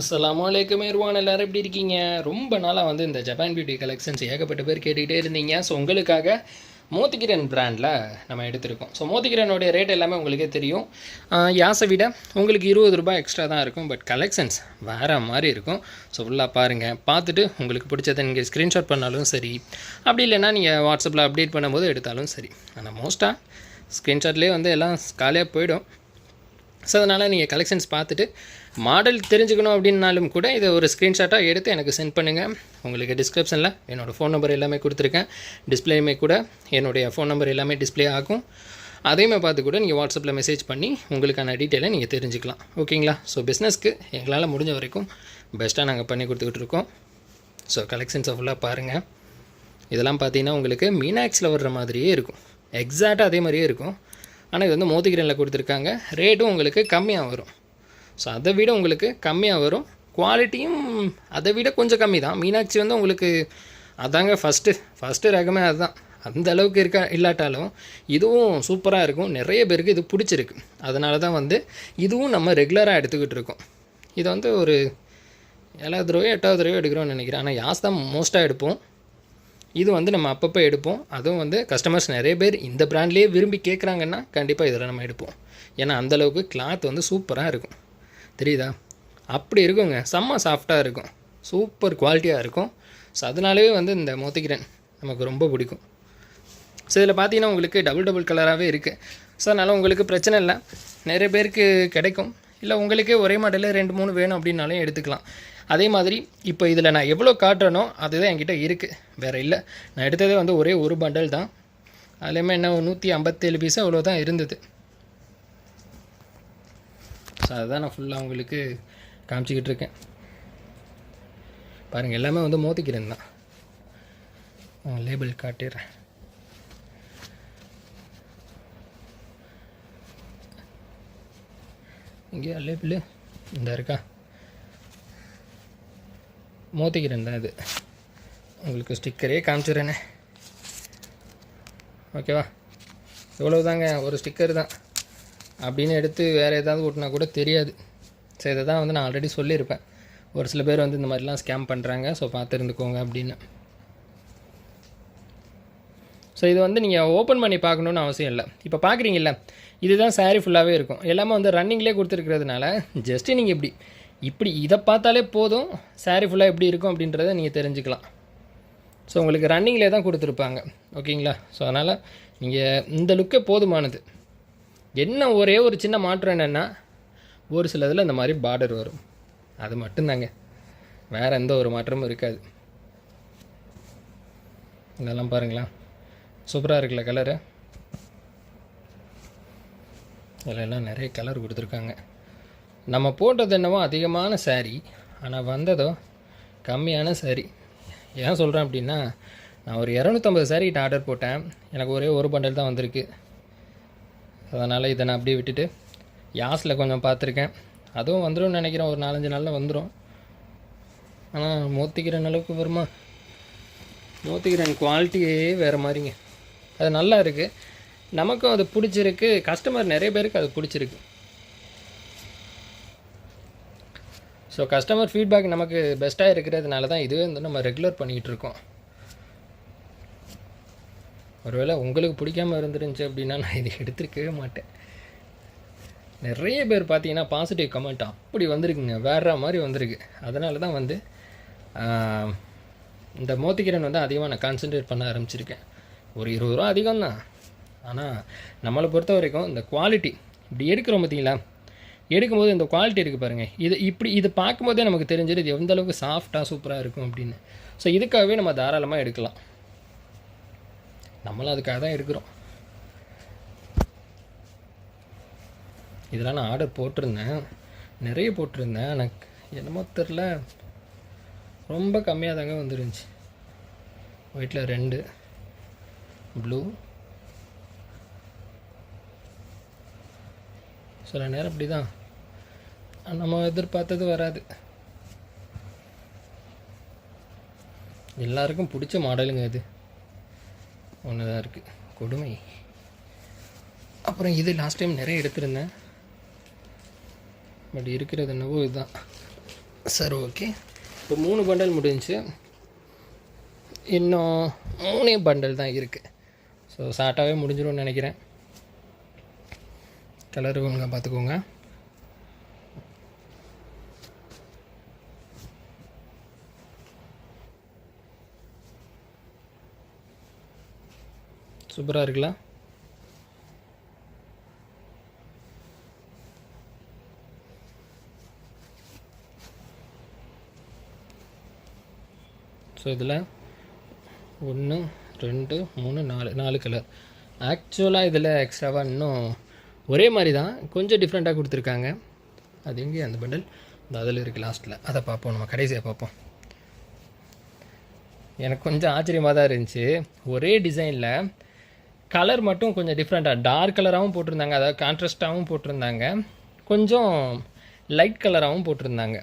அஸ்ஸலாமு அலைக்கும் இருவான் எல்லாரும் எப்படி இருக்கீங்க? ரொம்ப நாளாக வந்து இந்த ஜப்பான் பியூட்டி கலெக்ஷன்ஸ் ஏகப்பட்ட பேர் கேட்டுக்கிட்டே இருந்தீங்க. ஸோ உங்களுக்காக மோத்திகிரன் பிராண்டில் நம்ம எடுத்திருக்கோம். ஸோ மோத்திகிரனுடைய ரேட் எல்லாமே உங்களுக்கே தெரியும். யாசை யாஸை விட உங்களுக்கு இருபது ரூபாய் எக்ஸ்ட்ரா தான் இருக்கும். பட் கலெக்ஷன்ஸ் வேறு மாதிரி இருக்கும். ஸோ ஃபுல்லாக பாருங்கள் பார்த்துட்டு உங்களுக்கு பிடிச்சதை நீங்கள் ஸ்க்ரீன்ஷாட் பண்ணாலும் சரி அப்படி இல்லைன்னா நீங்கள் வாட்ஸ்அப்பில் அப்டேட் பண்ணும்போது எடுத்தாலும் சரி. ஆனால் மோஸ்ட்டாக ஸ்க்ரீன்ஷாட்லேயே வந்து எல்லாம் காலியாக போயிடும். ஸோ அதனால் நீங்கள் கலெக்ஷன்ஸ் பார்த்துட்டு மாடல் தெரிஞ்சுக்கணும் அப்படின்னாலும் கூட இதை ஒரு ஸ்க்ரீன்ஷாட்டாக எடுத்து எனக்கு சென்ட் பண்ணுங்கள் உங்களுக்கு டிஸ்கிரிப்ஷனில் என்னோடய ஃபோன் நம்பர் எல்லாமே கொடுத்துருக்கேன். டிஸ்பிளேயுமே கூட என்னுடைய ஃபோன் நம்பர் எல்லாமே டிஸ்ப்ளே ஆகும். அதையுமே பார்த்து கூட நீங்கள் வாட்ஸ்அப்பில் மெசேஜ் பண்ணி உங்களுக்கான டீட்டெயிலை நீங்கள் தெரிஞ்சுக்கலாம். ஓகேங்களா ஸோ பிஸ்னஸ்க்கு எங்களால் முடிஞ்ச வரைக்கும் பெஸ்ட்டாக நாங்கள் பண்ணி கொடுத்துக்கிட்டு இருக்கோம். ஸோ கலெக்ஷன்ஸை ஃபுல்லாக பாருங்கள் இதெல்லாம் பார்த்தீங்கன்னா உங்களுக்கு மீனாக்ஸில் வர்ற மாதிரியே இருக்கும். எக்ஸாக்டாக அதே மாதிரியே இருக்கும். ஆனால் இது வந்து மோதிகிரனில் கொடுத்துருக்காங்க. ரேட்டும் உங்களுக்கு கம்மியாக வரும். ஸோ அதை விட உங்களுக்கு கம்மியாக வரும். குவாலிட்டியும் அதை விட கொஞ்சம் கம்மி தான். மீனாட்சி வந்து உங்களுக்கு அதாங்க ஃபஸ்ட்டு ஃபஸ்ட்டு ரகமே அதுதான். அந்த அளவுக்கு இருக்க இல்லாட்டாலும் இதுவும் சூப்பராக இருக்கும். நிறைய பேருக்கு இது பிடிச்சிருக்கு. அதனால தான் வந்து இதுவும் நம்ம ரெகுலராக எடுத்துக்கிட்டு இருக்கோம். இதை வந்து ஒரு ஏழாவது ரூபாயோ எட்டாவது தடவையோ எடுக்கிறோம்னு நினைக்கிறேன். ஆனால் யாஸ் தான் மோஸ்ட்டாக எடுப்போம். இது வந்து நம்ம அப்பப்போ எடுப்போம். அதுவும் வந்து கஸ்டமர்ஸ் நிறைய பேர் இந்த ப்ராண்ட்லேயே விரும்பி கேட்குறாங்கன்னா கண்டிப்பாக இதில் நம்ம எடுப்போம். ஏன்னா அந்தளவுக்கு கிளாத் வந்து சூப்பராக இருக்கும். தெரியுதா? அப்படி இருக்குங்க. செம்ம சாஃப்டாக இருக்கும். சூப்பர் குவாலிட்டியாக இருக்கும். ஸோ அதனாலவே வந்து இந்த மோத்திக்கிறேன் நமக்கு ரொம்ப பிடிக்கும். ஸோ இதில் பார்த்தீங்கன்னா உங்களுக்கு டபுள் டபுள் கலராகவே இருக்குது ஸோ அதனால் உங்களுக்கு பிரச்சனை இல்லை. நிறைய பேருக்கு கிடைக்கும். இல்லை உங்களுக்கே ஒரே மாடலில் ரெண்டு மூணு வேணும் அப்படின்னாலும் எடுத்துக்கலாம். அதே மாதிரி இப்போ இதில் நான் எவ்வளோ காட்டுறேனோ அதுதான் என்கிட்ட இருக்குது வேறு இல்லை. நான் எடுத்ததே வந்து ஒரே ஒரு பண்டல் தான். அதுலேயுமே என்ன நூற்றி ஐம்பத்தேழு பீஸு அவ்வளோ தான் இருந்தது. ஸோ அதுதான் நான் ஃபுல்லாக உங்களுக்கு காமிச்சிக்கிட்டு இருக்கேன். பாருங்கள் எல்லாமே வந்து மோதிக்கிறேன் தான். லேபிள் காட்டிடுறேன். இங்கே லேபிள் இந்த இருக்கா? மோத்திக்கிறேன் தான் இது உங்களுக்கு ஸ்டிக்கரே காமிச்சிடுறேனே ஓகேவா இவ்வளவு தாங்க ஒரு ஸ்டிக்கர் தான். அப்படின்னு எடுத்து வேறு ஏதாவது ஓட்டினா கூட தெரியாது. ஸோ இதை தான் வந்து நான் ஆல்ரெடி சொல்லியிருப்பேன். ஒரு சில பேர் வந்து இந்த மாதிரிலாம் ஸ்கேம் பண்ணுறாங்க ஸோ பார்த்து இருந்துக்கோங்க அப்படின்னு. ஸோ இது வந்து நீங்கள் ஓப்பன் பண்ணி பார்க்கணுன்னு அவசியம் இல்லை. இப்போ பார்க்குறீங்கல்ல இதுதான் saree ஃபுல்லாகவே இருக்கும். எல்லாமே வந்து ரன்னிங்லேயே கொடுத்துருக்கிறதுனால ஜஸ்ட்டு நீங்கள் இப்படி இப்படி இதை பார்த்தாலே போதும். saree ஃபுல்லாக எப்படி இருக்கும் அப்படின்றத நீங்கள் தெரிஞ்சுக்கலாம். ஸோ உங்களுக்கு ரன்னிங்லேயே தான் கொடுத்துருப்பாங்க. ஓகேங்களா? ஸோ அதனால் நீங்கள் இந்த லுக்கே போதுமானது. என்ன ஒரே ஒரு சின்ன மாற்றம் என்னென்னா ஒரு சில இதில் இந்த மாதிரி பார்டர் வரும். அது மட்டும்தாங்க. வேறு எந்த ஒரு மாற்றமும் இருக்காது. இதெல்லாம் பாருங்களேன். சூப்பராக இருக்குல்ல கலரு இதில் எல்லாம் நிறைய கலர் கொடுத்துருக்காங்க. நம்ம போட்டது என்னவோ அதிகமான saree ஆனால் வந்ததோ கம்மியான saree. ஏன் சொல்கிறேன் அப்படின்னா நான் ஒரு இரநூத்தம்பது saree கிட்ட ஆர்டர் போட்டேன். எனக்கு ஒரே ஒரு பண்டல் தான் வந்திருக்கு. அதனால் இதை நான் அப்படியே விட்டுட்டு யாஸில் கொஞ்சம் பார்த்துருக்கேன். அதுவும் வந்துடும் நினைக்கிறேன் ஒரு நாலஞ்சு நாளில் வந்துடும் ஆனால் மோத்திக்கிறன் அளவுக்கு வருமா? மோத்திக்கிறன் குவாலிட்டியே வேறு மாதிரிங்க. அது நல்லா இருக்குது நமக்கும் அது பிடிச்சிருக்கு. கஸ்டமர் நிறைய பேருக்கு அது பிடிச்சிருக்கு. ஸோ கஸ்டமர் ஃபீட்பேக் நமக்கு பெஸ்ட்டாக இருக்கிறதுனால தான் இதுவே வந்து நம்ம ரெகுலர் பண்ணிகிட்டு இருக்கோம். ஒருவேளை உங்களுக்கு பிடிக்காம இருந்துருந்துச்சு அப்படின்னா நான் இதை எடுத்துருக்கவே மாட்டேன். நிறைய பேர் பார்த்தீங்கன்னா பாசிட்டிவ் கமெண்ட் அப்படி வந்திருக்குங்க. வேற மாதிரி வந்திருக்கு. அதனால தான் வந்து இந்த மோத்திக்கிறன் வந்து அதிகமாக நான் கான்சென்ட்ரேட் பண்ண ஆரம்பிச்சிருக்கேன். ஒரு இருபது ரூபா அதிகம் தான் ஆனால் நம்மளை பொறுத்த வரைக்கும் இந்த குவாலிட்டி இப்படி எடுக்கிறோம் பார்த்தீங்களா? எடுக்கும்போது இந்த குவாலிட்டி இருக்குது பாருங்கள் இது இப்படி இது பார்க்கும்போதே நமக்கு தெரிஞ்சிடும் இது எந்த அளவுக்கு சாஃப்டாக சூப்பராக இருக்கும் அப்படின்னு. ஸோ இதுக்காகவே நம்ம தாராளமாக எடுக்கலாம். நம்மளும் அதுக்காக தான் எடுக்கிறோம். இதெல்லாம் நான் ஆர்டர் போட்டிருந்தேன். நிறைய போட்டிருந்தேன். எனக்கு என்னமோ தெரில ரொம்ப கம்மியாக தாங்க வந்துருந்துச்சு. ஒயிட்டில் ரெண்டு. ப்ளூ சில நேரம் அப்படி தான் நம்ம எதிர்பார்த்தது வராது. எல்லாருக்கும் பிடிச்ச மாடலுங்க இது. ஒன்று தான் இருக்குது கொடுமை. அப்புறம் இது லாஸ்ட் டைம் நிறைய எடுத்திருந்தேன். பட் இருக்கிறது என்னவோ இதுதான். சார் ஓகே இப்போ மூணு பண்டல் முடிஞ்சு இன்னும் மூணே பண்டல் தான் இருக்குது ஸோ ஷார்ட்டாகவே முடிஞ்சிடும்னு நினைக்கிறேன். கலர் ஒழுங்காக பார்த்துக்கோங்க. சூப்பராக இருக்குல்ல? ஸோ இதில் ஒன்று ரெண்டு மூணு நாலு நாலு கலர் ஆக்சுவலாக இதில் எக்ஸ்ட்ராவாக இன்னும் ஒரே மாதிரி தான் கொஞ்சம் டிஃப்ரெண்ட்டாக கொடுத்துருக்காங்க. அது எங்கே? அந்த பண்டல் இந்த அதில் இருக்குது லாஸ்ட்டில் அதை பார்ப்போம். நம்ம கடைசியாக பார்ப்போம். எனக்கு கொஞ்சம் ஆச்சரியமாக தான் இருந்துச்சு. ஒரே டிசைனில் கலர் மட்டும் கொஞ்சம் டிஃப்ரெண்ட்டாக டார்க் கலராகவும் போட்டிருந்தாங்க அதாவது கான்ட்ராஸ்டாகவும் போட்டிருந்தாங்க. கொஞ்சம் லைட் கலராகவும் போட்டிருந்தாங்க.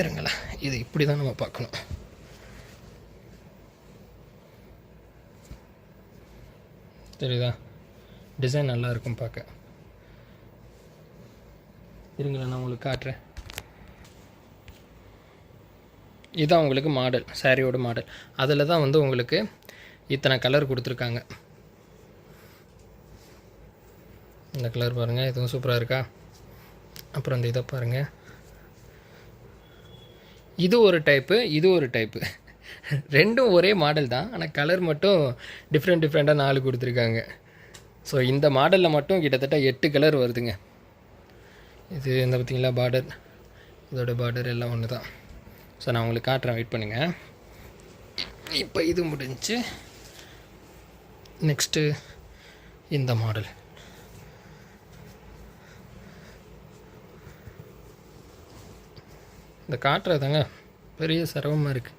இருங்களா இது இப்படி தான் நம்ம பார்க்கணும். தெரியுதா? டிசைன் நல்லா இருக்கும் பார்க்க. இருங்களா நான் உங்களுக்கு காட்டுறேன். இதுதான் உங்களுக்கு மாடல் சாரியோட மாடல் அதில் தான் வந்து உங்களுக்கு இத்தனை கலர் கொடுத்துருக்காங்க. இந்த கலர் பாருங்கள் இதுவும் சூப்பராக இருக்கா? அப்புறம் இந்த இதை பாருங்கள் இது ஒரு டைப்பு இது ஒரு டைப்பு ரெண்டும் ஒரே மாடல் தான் ஆனால் கலர் மட்டும் டிஃப்ரெண்ட் டிஃப்ரெண்ட்டாக நாலு கொடுத்துருக்காங்க. ஸோ இந்த மாடலில் மட்டும் கிட்டத்தட்ட எட்டு கலர் வருதுங்க. இது இந்த பார்த்திங்களா பார்டர் இதோட பார்டர் எல்லாம் ஒன்று தான் ஸோ நான் உங்களுக்கு காட்டுறேன் வெயிட் பண்ணுங்கள் இப்போ இது முடிஞ்சு நெக்ஸ்ட்டு இந்த மாடல் இந்த காட்டுறதாங்க பெரிய சிரமமாக இருக்குது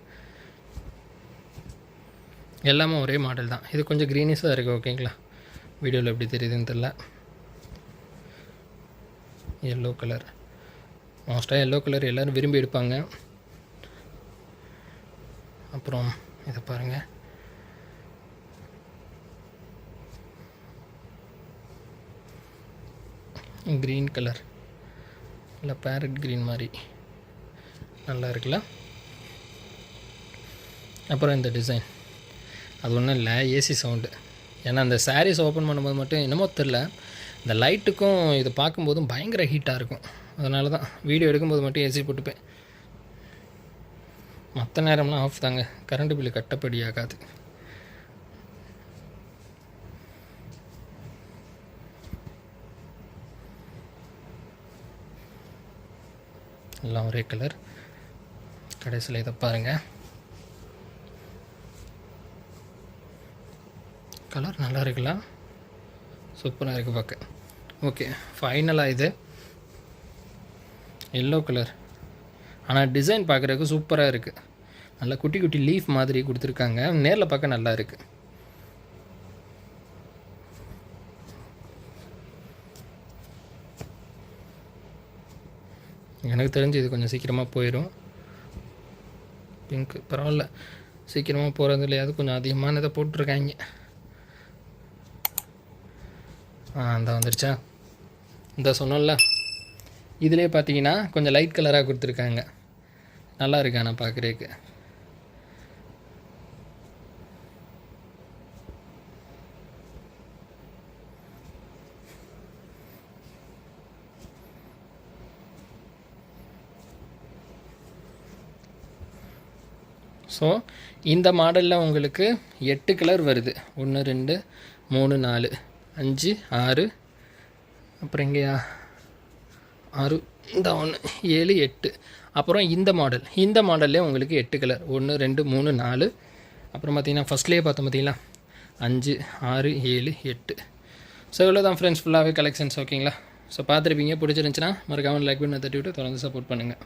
எல்லாமே ஒரே மாடல் தான். இது கொஞ்சம் க்ரீனிஷாக இருக்குது ஓகேங்களா வீடியோவில் எப்படி தெரியுதுன்னு தெரில எல்லோ கலர் மோஸ்ட்டாக எல்லோ கலர் எல்லோரும் விரும்பி எடுப்பாங்க. அப்புறம் இதை பாருங்கள் க்ரீன் கலர் இல்லை பேரட் க்ரீன் மாதிரி. நல்லா இருக்குல்ல? அப்புறம் இந்த டிசைன் அது ஒன்றும் இல்லை ஏசி சவுண்டு ஏன்னா அந்த சாரீஸ் ஓப்பன் பண்ணும்போது மட்டும் என்னமோ தெரில இந்த லைட்டுக்கும் இது பார்க்கும்போதும் பயங்கர ஹீட்டாக இருக்கும். அதனால தான் வீடியோ எடுக்கும்போது மட்டும் ஏசி போட்டுப்பேன். மற்ற நேரம்லாம் ஆஃப் தாங்க. கரண்ட் பில்லு கட்டப்படி ஆகாது. எல்லாம் ஒரே கலர் கடைசியில் இதை பாருங்கள் கலர் நல்லா இருக்குல்ல? சூப்பராக இருக்குது பார்க்க ஓகே ஃபைனலாக இது. எல்லோ கலர் ஆனால் டிசைன் பார்க்குறதுக்கு சூப்பராக இருக்குது நல்லா குட்டி குட்டி லீஃப் மாதிரி கொடுத்துருக்காங்க. நேரில் பார்க்க நல்லா இருக்குது எனக்கு தெரிஞ்சு இது கொஞ்சம் சீக்கிரமாக போயிடும் பிங்க் பரவாயில்ல. சீக்கிரமாக போகிறது இல்லையாவது கொஞ்சம் அதிகமானதை போட்டிருக்காங்க. ஆ அந்த வந்துருச்சா? இந்த சொன்னோம்ல. இதிலே பார்த்தீங்கன்னா கொஞ்சம் லைட் கலராக கொடுத்துருக்காங்க. நல்லா இருக்கு ஆனால் பார்க்குறதுக்கு? ஸோ இந்த மாடலில் உங்களுக்கு எட்டு கலர் வருது. ஒன்று ரெண்டு மூணு நாலு அஞ்சு ஆறு அப்புறம் எங்கேயா? ஆறு இந்த ஒன்று ஏழு எட்டு. அப்புறம் இந்த மாடல் இந்த மாடல்லே உங்களுக்கு எட்டு கலர் ஒன்று ரெண்டு மூணு நாலு. அப்புறம் பார்த்தீங்கன்னா ஃபஸ்ட்லேயே பார்த்தோம் பார்த்தீங்களா? அஞ்சு ஆறு ஏழு எட்டு. ஸோ இவ்வளோ தான் ஃப்ரெண்ட்ஸ் ஃபுல்லாகவே கலெக்ஷன்ஸ் ஓகேங்களா ஸோ பார்த்துருப்பீங்க. பிடிச்சிருந்துச்சுன்னா மறக்காமல் லைக் பண்ணி தட்டி விட்டு தொடர்ந்து சப்போர்ட் பண்ணுங்கள்